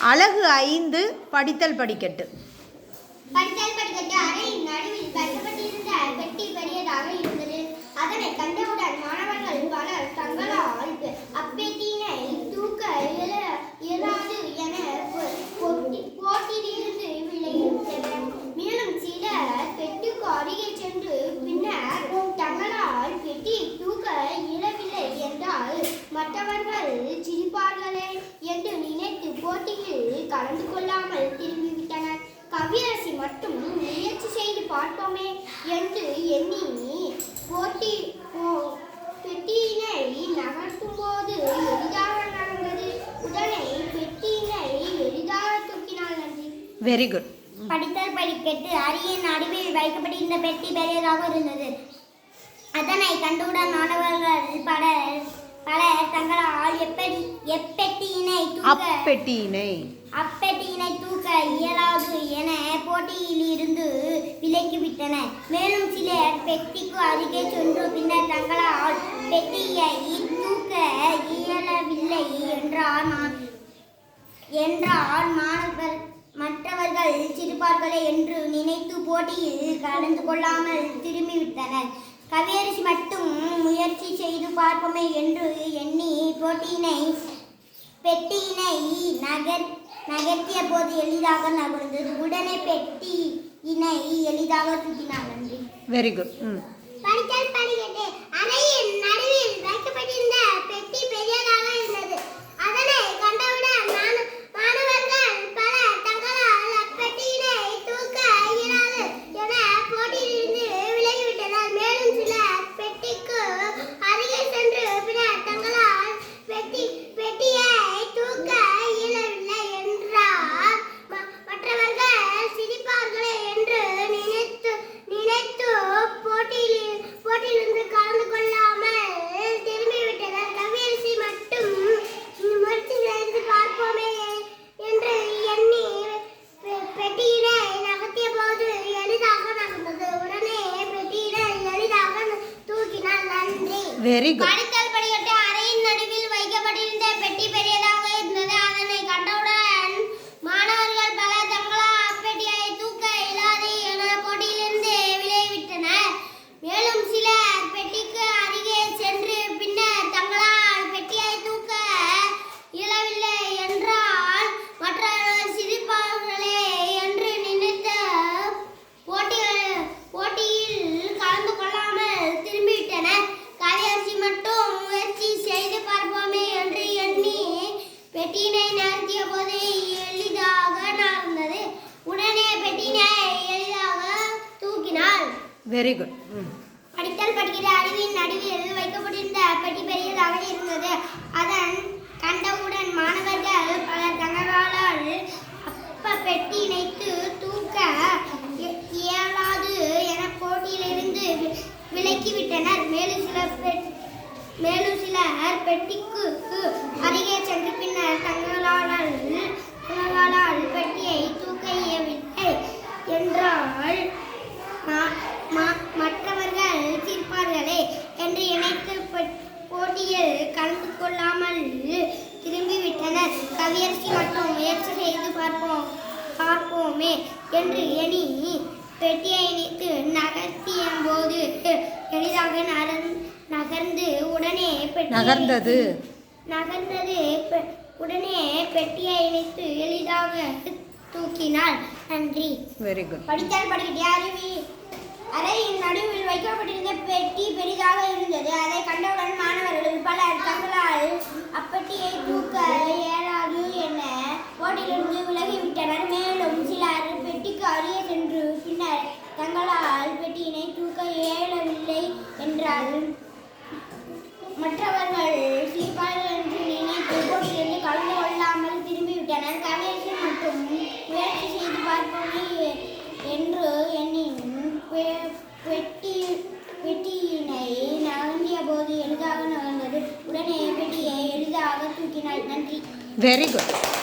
அழகு ஐந்து படித்தல் படிக்கட்டு. படித்தல் படிக்கட்டு அறையின் நடுவில் கட்டப்பட்டிருந்த பெட்டி பெரியதாக இருந்தது. அதனை கண்டு மாணவர்கள் பலர் தங்களால் அப்பெட்டியினை தூக்க இயல இயலாது என போ- போட்டி- போட்டியிலிருந்து விலகிவிட்டனர் மேலும் சிலர் பெட்டிக்கு அருகே சென்று பின்னர் தங்களால் பெட்டி தூக்க இயலவில்லை என்றால் மற்றவர்கள் சிரிப்பார்களே என்று போட்டியில் கலந்து கொள்ளாமல் திரும்பிவிட்டனர். கவியரசி மட்டும் முயற்சி செய்து பார்ப்போமே என்று எண்ணி போட்டி போ- பெட்டியினை நகர்த்தும் போது எளிதாக நடந்தது. உடனே பெட்டியினை எளிதாக தூக்கினாள் நன்றி வெரி குட் படித்தல் படிக்கட்டு அரியின் நடுவில் வைக்கப்பட்டிருந்த பெட்டி பெரியதாக இருந்தது. அதனை கண்டவுடன் மாணவர்கள் பலர் பலர் தங்களால் எப்படி எப்பெட்டியினை தூக்க அப்பெட்டியினை. அப்பெட்டியினை தூக்க இயலாது என போட்டியில் இருந்து விலக்கிவிட்டனர் மேலும் சிலர் பெட்டிக்கு அருகே சென்று பின்னர் தங்களால் பெட்டியை தூக்க இயலவில்லை என்றார் என்றார் மாணவர் மற்றவர்கள் சிரிப்பார்களே என்று நினைத்து போட்டியில் கலந்து கொள்ளாமல் திரும்பிவிட்டனர். கவியரசி மட்டும் முயற்சி செய்து பார்ப்போமே என்று எண்ணி போட்டியினை பெட்டியினை நகர் நகர்த்திய போது எளிதாக நகர்ந்தது. உடனே பெட்டியினை எளிதாக தூக்கினார் நன்றி. வெரி குட் ம் படித்தல் படிக்கட்டு அறையின் நடுவில் வைக்கப்பட்டிருந்த பெட்டி பெரியதாக இருந்தது அதனை கண்டவுடன் மாண- மாணவர்கள் பலர் தங்களால் அப்பெட்டியினை தூக்க இயலாது என போட்டியிலிருந்து விலகிவிட்டனர் மேலும் சிலர் பெட்டிக்கு அருகே சென்று பின்னர் தங்களால் பெட்டி பெட்டியை தூக்க இயலவில்லை என்றார் ம- மற்றவர்கள் சிரிப்பார்களே என்று நினைத்து நினைத்து போட்டியில் போட்டியிலிருந்து கலந்து கொள்ளாமல் திரும்பிவிட்டனர் கவியரசி மட்டும் முயற்சி செய்து பார்ப்போமே என்று எண்ணி பெ- பெட்டியினை நகர்த்திய போது எளிதாக நடந்தது உடனே பெட்டியினை எளிதாக தூக்கினார் நன்றி வெரி குட் படித்தல் படிக்கட்டு அறையின் நடுவில் வைக்கப்பட்டிருந்த பெட்டி பெரியதாக இருந்தது அதனை கண்டவுடன் மாணவர்கள் பல தங்களால் அப்பெட்டியை தூக்க இயலாது என போட்டியிலிருந்து விலகிவிட்டனர் மேலும் சிலர் பெட்டிக்கு அருகே சென்று பின்னர் தங்களால் பெட்டியை தூக்க இயலவில்லை என்றால் மற்றவர்கள் சிரிப்பார்களே என்று நினைத்த போட்டியில் போட்டியில் கலந்து கொள்ளாமல் திரும்பிவிட்டனர் கவியரசி மட்டும் முயற்சி செய்து பார்ப்போமே என்று எண்ணி பெட்டியினை நகர்த்திய போது எளிதாக நடந்தது. உடனே பெட்டியினை எளிதாக தூக்கினாள். வெரி குட் படித்தல் படிக்கிற அறிவின் நடுவில் வைக்கப்பட்டிருந்த பெட்டி பெரியதாக இருந்தது. அதன் கண்டவுடன் மாணவர்கள் பலர் தங்களால் அப்ப பெட்டி இணைத்து தூக்க இய- இயலாது என போட்டியிலிருந்து வி- விலக்கிவிட்டனர் மேலும் சில பெட்- மேலும் சிலர் பெட்டிக்கு அருகே சென்று பின்னர் தங்களால் தங்களால் பெட்டியை தூக்க இயவில்லை என்றால் மற்றவர்கள் சிரிப்பார்களே என்று நினைத்து போட்டியில் கலந்து கொள்ளாமல் திரும்பிவிட்டனர். கவியரசி மட்டும் முயற்சி செய்து பார்ப்போம் பார்ப்போமே என்று எண்ணி பெட்டியை இணைத்து நகர்த்திய போது எளிதாக நகர்ந்து நகர்ந்து உடனே பெட்டியை நகர்ந்தது. நகர்ந்தது. உடனே பெட்டியை இணைத்து எளிதாக தூக்கினாள் நன்றி. வெரி குட் படித்தால் படிக்கட்டே அருவி? அறையின் நடுவில் வைக்கப்பட்டிருந்த பெட்டி பெரிதாக இருந்தது. அதை கண்டவுடன் மாணவர்கள் பலர் தங்களால் அப்பெட்டியை தூக்க இயலாது என போட்டியிலிருந்து விலகிவிட்டனர். மேலும் சிலர் பெட்டிக்கு அருகே சென்று பின்னர் தங்களால் பெட்டியினை தூக்க இயலவில்லை என்றால் very good.